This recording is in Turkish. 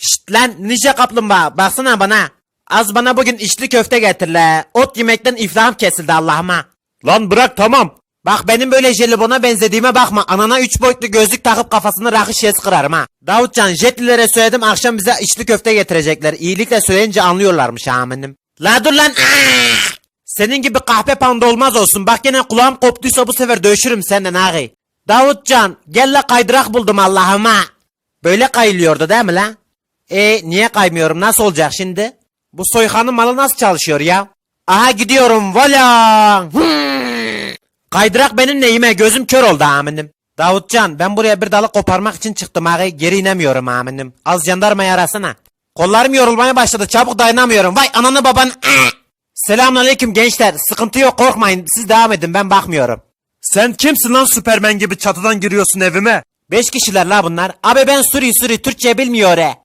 Şşt lan ninja kaplumbağa baksana bana. Az bana bugün içli köfte getir la. Ot yemekten iflahım kesildi Allah'ıma. Lan bırak tamam. Bak benim böyle jelibona benzediğime bakma. Anana üç boyutlu gözlük takıp kafasını rakı şişesi kırarım ha. Davutcan jetlilere söyledim akşam bize içli köfte getirecekler. İyilikle söyleyince anlıyorlarmış aminim. La dur lan. Senin gibi kahpe panda olmaz olsun. Bak yine kulağım koptuysa bu sefer dövüşürüm senden ağay. Davutcan gel la kaydırak buldum Allah'ıma. Böyle kayılıyordu değil mi la? E niye kaymıyorum nasıl olacak şimdi? Bu soykanın malı nasıl çalışıyor ya? Aha gidiyorum vola. Hmm. Kaydırak benim neyime gözüm kör oldu aminim. Davutcan ben buraya bir dalı koparmak için çıktım ağay geri inemiyorum aminim. Az jandarmayı arasana. Kollarım yorulmaya başladı çabuk dayanamıyorum. Vay ananı baban. Selamünaleyküm gençler. Sıkıntı yok korkmayın. Siz devam edin ben bakmıyorum. Sen kimsin lan Süpermen gibi çatıdan giriyorsun evime? Beş kişiler la bunlar. Abi ben Suri Suri Türkçe bilmiyor he.